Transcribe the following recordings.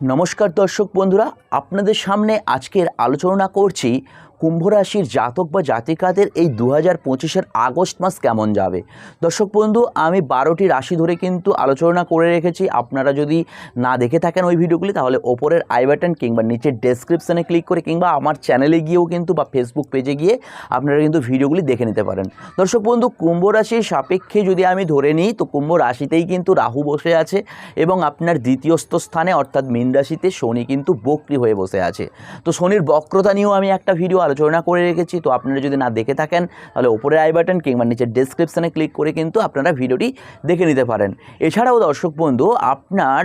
নমস্কার দর্শক বন্ধুরা আপনাদের সামনে আজকের আলোচনা করছি কুম্ভ রাশির জাতক বা জাতিকাদের এই দু হাজার পঁচিশের আগস্ট মাস কেমন যাবে? দর্শক বন্ধু, আমি বারোটি রাশি ধরে কিন্তু আলোচনা করে রেখেছি। আপনারা যদি না দেখে থাকেন ওই ভিডিওগুলি, তাহলে ওপরের আই বাটন কিংবা নিচের ডেসক্রিপশানে ক্লিক করে কিংবা আমার চ্যানেলে গিয়েও কিন্তু বা ফেসবুক পেজে গিয়ে আপনারা কিন্তু ভিডিওগুলি দেখে নিতে পারেন। দর্শক বন্ধু, কুম্ভ রাশির সাপেক্ষে যদি আমি ধরে নিই, তো কুম্ভ রাশিতেই কিন্তু রাহু বসে আছে এবং আপনার দ্বিতীয়স্থ স্থানে অর্থাৎ মীন রাশিতে শনি কিন্তু বক্রি হয়ে বসে আছে। তো শনির বক্রতা নিয়েও আমি একটা ভিডিও আলোচনা করে রেখেছি। তো আপনারা যদি না দেখে থাকেন, তাহলে ওপরের আই বাটন কিংবা নিচের ডেসক্রিপশানে ক্লিক করে কিন্তু আপনারা ভিডিওটি দেখে নিতে পারেন। এছাড়াও দর্শক বন্ধু, আপনার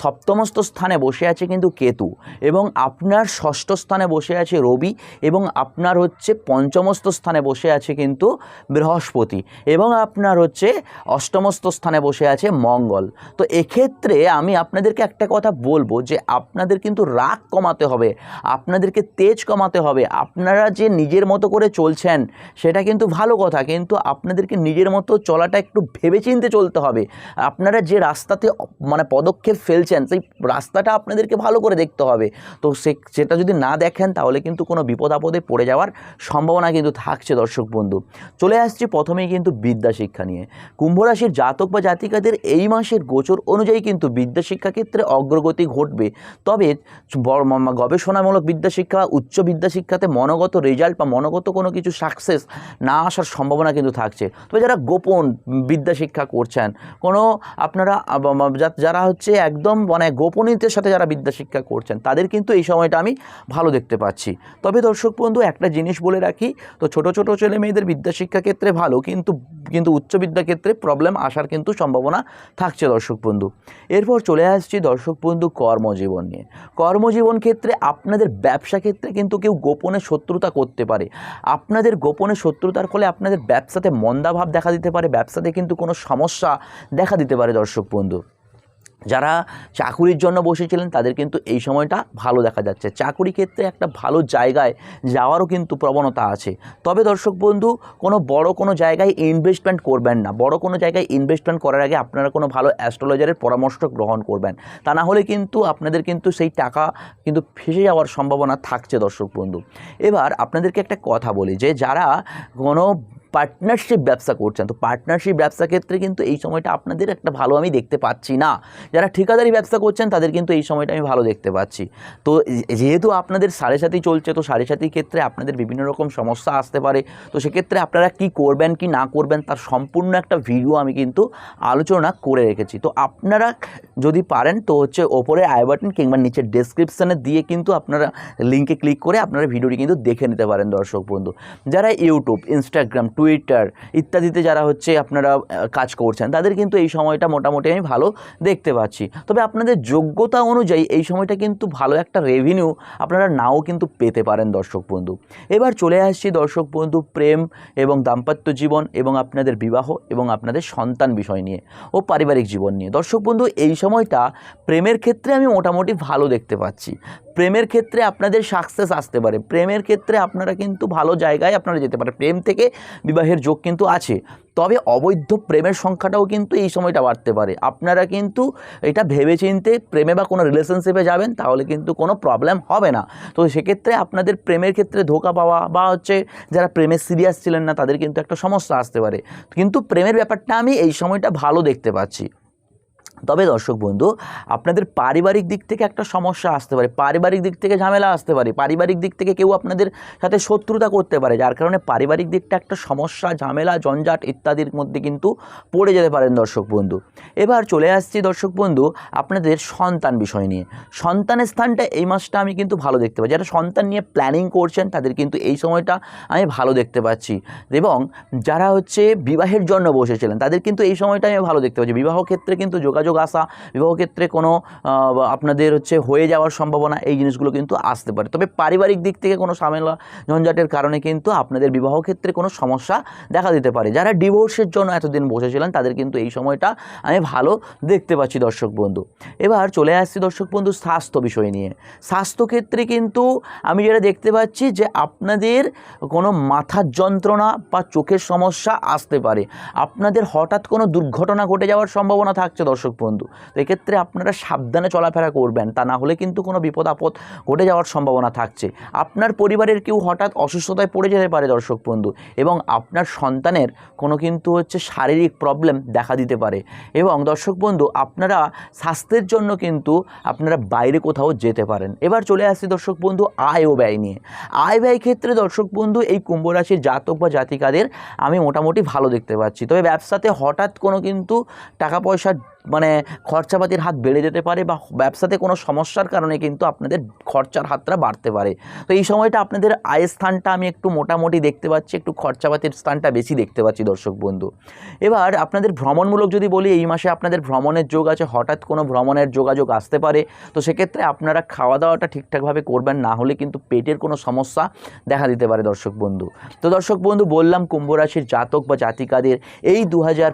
সপ্তমস্ত স্থানে বসে আছে কিন্তু কেতু এবং আপনার ষষ্ঠ স্থানে বসে আছে রবি এবং আপনার হচ্ছে পঞ্চমস্ত স্থানে বসে আছে কিন্তু বৃহস্পতি এবং আপনার হচ্ছে অষ্টমস্ত স্থানে বসে আছে মঙ্গল। তো এক্ষেত্রে আমি আপনাদেরকে একটা কথা বলব যে আপনাদের কিন্তু রাগ কমাতে হবে, আপনাদেরকে তেজ কমাতে হবে আপনারা যে নিজের মতো করে চলছেন, সেটা কিন্তু ভালো কথা, কিন্তু আপনাদেরকে নিজের মতো চলাটা একটু ভেবেচিন্তে চলতে হবে। আপনারা যে রাস্তাতে মানে পদক্ষেপ ফেলছেন, সেই রাস্তাটা আপনাদেরকে ভালো করে দেখতে হবে। তো সে, সেটা যদি না দেখেন, তাহলে কিন্তু কোনো বিপদ আপদে পড়ে যাওয়ার সম্ভাবনা কিন্তু থাকছে, দর্শক বন্ধু। চলে আসছি প্রথমেই কিন্তু বিদ্যা শিক্ষা নিয়ে। কুম্ভ রাশির জাতক বা জাতিকাদের এই মাসের গোচর অনুযায়ী কিন্তু বিদ্যা শিক্ষা ক্ষেত্রে অগ্রগতি ঘটবে। তবে গবেষণামূলক বিদ্যা শিক্ষা উচ্চ বিদ্যা শিক্ষাতে মনোগত রেজাল্ট বা মনোগত কোনো কিছু সাকসেস না আসার সম্ভাবনা কিন্তু থাকছে। তবে যারা গোপন বিদ্যা শিক্ষা করছেন, কোনো আপনারা যারা হচ্ছে একদম মানে গোপনীয়তার সাথে যারা বিদ্যা শিক্ষা করছেন, তাদের কিন্তু এই সময়টা আমি ভালো দেখতে পাচ্ছি। তবে দর্শক বন্ধু, একটা জিনিস বলে রাখি, তো ছোট ছোট ছেলে মেয়েদের বিদ্যা শিক্ষা ক্ষেত্রে ভালো, কিন্তু কিন্তু উচ্চ বিদ্যা ক্ষেত্রে প্রবলেম আসার কিন্তু সম্ভাবনা থাকছে দর্শক বন্ধু। এরপর চলে আসছি দর্শক বন্ধু কর্মজীবন নিয়ে। কর্মজীবন ক্ষেত্রে আপনাদের ব্যবসা ক্ষেত্রে কিন্তু কেউ গোপনে শত্রুতা করতে পারে। আপনাদের গোপনে শত্রুতার ফলে আপনাদের ব্যবসাতে মন্দাভাব দেখা দিতে পারে, ব্যবসাতে কিন্তু কোনো সমস্যা দেখা দিতে পারে, দর্শক বন্ধু। যারা চাকুরির জন্য বসেছিলেন, তাদের কিন্তু এই সময়টা ভালো দেখা যাচ্ছে। চাকুরি ক্ষেত্রে একটা ভালো জায়গায় যাওয়ারও কিন্তু প্রবণতা আছে। তবে দর্শক বন্ধু, কোনো বড় কোনো জায়গায় ইনভেস্টমেন্ট করবেন না। বড় কোনো জায়গায় ইনভেস্টমেন্ট করার আগে আপনারা কোনো ভালো অ্যাস্ট্রোলজারের পরামর্শ গ্রহণ করবেন। তা না হলে কিন্তু আপনাদের কিন্তু সেই টাকা কিন্তু ফেসে যাওয়ার সম্ভাবনা থাকছে দর্শক বন্ধু। এবার আপনাদেরকে একটা কথা বলি যে, যারা কোনো পার্টনারশিপ ব্যবসা করছেন। তো পার্টনারশিপ ব্যবসা ক্ষেত্রে কিন্তু এই সময়টা আপনাদের একটা ভালো আমি দেখতে পাচ্ছি না। যারা ঠিকাদারি ব্যবসা করছেন, তাদের কিন্তু এই সময়টা আমি ভালো দেখতে পাচ্ছি। তো যেহেতু আপনাদের সাড়ে সাথী চলছে, তো সাড়ে সাথীর ক্ষেত্রে আপনাদের বিভিন্ন রকম সমস্যা আসতে পারে। তো সেক্ষেত্রে আপনারা কি করবেন, কি না করবেন, তার সম্পূর্ণ একটা ভিডিও আমি কিন্তু আলোচনা করে রেখেছি। তো আপনারা যদি পারেন, তো হচ্ছে ওপরে আই বাটন কিংবা নিচের ডেসক্রিপশানে দিয়ে কিন্তু আপনারা লিঙ্কে ক্লিক করে আপনারা ভিডিওটি কিন্তু দেখে নিতে পারেন দর্শক বন্ধু। যারা ইউটিউব, ইনস্টাগ্রাম টুইটার ইত্যাদিতে যারা হচ্ছে আপনারা কাজ করছেন, তাদের কিন্তু এই সময়টা মোটামুটি আমি ভালো দেখতে পাচ্ছি। তবে আপনাদের যোগ্যতা অনুযায়ী এই সময়টা কিন্তু ভালো একটা রেভিনিউ আপনারা নাও কিন্তু পেতে পারেন দর্শক বন্ধু। এবার চলে আসছি দর্শক বন্ধু প্রেম এবং দাম্পত্য জীবন এবং আপনাদের বিবাহ এবং আপনাদের সন্তান বিষয় নিয়ে ও পারিবারিক জীবন নিয়ে। দর্শক বন্ধু, এই সময়টা প্রেমের ক্ষেত্রে আমি মোটামুটি ভালো দেখতে পাচ্ছি। প্রেমের ক্ষেত্রে আপনাদের সাকসেস আসতে পারে। প্রেমের ক্ষেত্রে আপনারা কিন্তু ভালো জায়গায় আপনারা যেতে পারে প্রেম থেকে বিবাহের যোগ কিন্তু আছে। তবে অবৈধ প্রেমের সংখ্যাটাও কিন্তু এই সময়টা বাড়তে পারে। আপনারা কিন্তু এটা ভেবেচিন্তে প্রেমে বা কোনো রিলেশনশিপে যাবেন, তাহলে কিন্তু কোনো প্রবলেম হবে না। তো সেক্ষেত্রে আপনাদের প্রেমের ক্ষেত্রে ধোকা পাওয়া বা হচ্ছে যারা প্রেমে সিরিয়াস ছিলেন না, তাদের কিন্তু একটা সমস্যা আসতে পারে। কিন্তু প্রেমের ব্যাপারটা আমি এই সময়টা ভালো দেখতে পাচ্ছি। তবে দর্শক বন্ধু, আপনাদের পারিবারিক দিক থেকে একটা সমস্যা আসতে পারে, পারিবারিক দিক থেকে ঝামেলা আসতে পারে, পারিবারিক দিক থেকে কেউ আপনাদের সাথে শত্রুতা করতে পারে, যার কারণে পারিবারিক দিকটা একটা সমস্যা, ঝামেলা, জঞ্জাট ইত্যাদির মধ্যে কিন্তু পড়ে যেতে পারেন দর্শক বন্ধু। এবার চলে আসছি দর্শক বন্ধু, আপনাদের সন্তান বিষয় নিয়ে। সন্তানের স্থানটা এই মাসটা আমি কিন্তু ভালো দেখতে পাই যারা সন্তান নিয়ে প্ল্যানিং করছেন, তাদের কিন্তু এই সময়টা আমি ভালো দেখতে পাচ্ছি। এবং যারা হচ্ছে বিবাহের জন্য বসেছিলেন, তাদের কিন্তু এই সময়টা আমি ভালো দেখতে পাচ্ছি। বিবাহ ক্ষেত্রে কিন্তু যোগাযোগ আসা বিবাহ ক্ষেত্রে কোনো আপনাদের হচ্ছে হয়ে যাওয়ার সম্ভাবনা, এই জিনিসগুলো কিন্তু আসতে পারে। তবে পারিবারিক দিক থেকে কোনো সামেলা ঝঞ্ঝাটের কারণে কিন্তু আপনাদের বিবাহ ক্ষেত্রে কোনো সমস্যা দেখা দিতে পারে। যারা ডিভোর্সের জন্য এতদিন বসেছিলেন, তাদের কিন্তু এই সময়টা আমি ভালো দেখতে পাচ্ছি, দর্শক বন্ধু। এবার চলে আসছি, দর্শক বন্ধু, স্বাস্থ্য বিষয় নিয়ে। স্বাস্থ্য ক্ষেত্রে কিন্তু আমি যেটা দেখতে পাচ্ছি যে আপনাদের কোনো মাথার যন্ত্রণা বা চোখের সমস্যা আসতে পারে। আপনাদের হঠাৎ কোনো দুর্ঘটনা ঘটে যাওয়ার সম্ভাবনা থাকছে, দর্শক বন্ধু। তো এক্ষেত্রে আপনারা সাবধানে চলাফেরা করবেন, তা না হলে কিন্তু কোনো বিপদ আপদ ঘটে যাওয়ার সম্ভাবনা থাকছে। আপনার পরিবারের কেউ হঠাৎ অসুস্থতায় পড়ে যেতে পারে, দর্শক বন্ধু, এবং আপনার সন্তানের কোনো কিন্তু হচ্ছে শারীরিক প্রবলেম দেখা দিতে পারে। এবং দর্শক বন্ধু, আপনারা স্বাস্থ্যের জন্য কিন্তু আপনারা বাইরে কোথাও যেতে পারেন। এবার চলে আসছি দর্শক বন্ধু, আয় ও ব্যয় নিয়ে। আয় ব্যয় ক্ষেত্রে দর্শক বন্ধু, এই কুম্ভ রাশির জাতক বা জাতিকাদের আমি মোটামুটি ভালো দেখতে পাচ্ছি। তবে ব্যবসাতে হঠাৎ কোনো কিন্তু টাকা পয়সার মানে খরচাপাতির হাত বেড়ে যেতে পারে বা ব্যবসাতে কোনো সমস্যার কারণে কিন্তু আপনাদের খরচার হাতটা বাড়তে পারে। তো এই সময়টা আপনাদের আয়ের স্থানটা আমি একটু মোটামুটি দেখতে পাচ্ছি, একটু খরচাপাতির স্থানটা বেশি দেখতে পাচ্ছি দর্শক বন্ধু। এবার আপনাদের ভ্রমণমূলক যদি বলি, এই মাসে আপনাদের ভ্রমণের যোগ আছে, হঠাৎ কোনো ভ্রমণের যোগাযোগ আসতে পারে। তো সেক্ষেত্রে আপনারা খাওয়া দাওয়াটা ঠিকঠাকভাবে করবেন, না হলে কিন্তু পেটের কোনো সমস্যা দেখা দিতে পারে দর্শক বন্ধু। তো দর্শক বন্ধু, বললাম কুম্ভ রাশির জাতক বা জাতিকাদের এই দু হাজার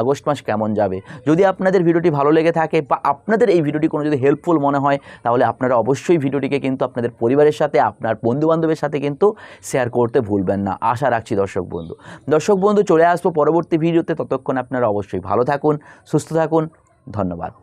আগস্ট মাস কেমন যাবে? যদি আপনাদের ভিডিওটি ভালো লেগে থাকে বা আপনাদের এই ভিডিওটি কোনো যদি হেল্পফুল মনে হয়, তাহলে আপনারা অবশ্যই ভিডিওটিকে কিন্তু আপনাদের পরিবারের সাথে, আপনার বন্ধুবান্ধবের সাথে কিন্তু শেয়ার করতে ভুলবেন না। আশা রাখছি দর্শক বন্ধু। দর্শক বন্ধু, চলে আসব পরবর্তী ভিডিওতে। ততক্ষণ আপনারা অবশ্যই ভালো থাকুন, সুস্থ থাকুন। ধন্যবাদ।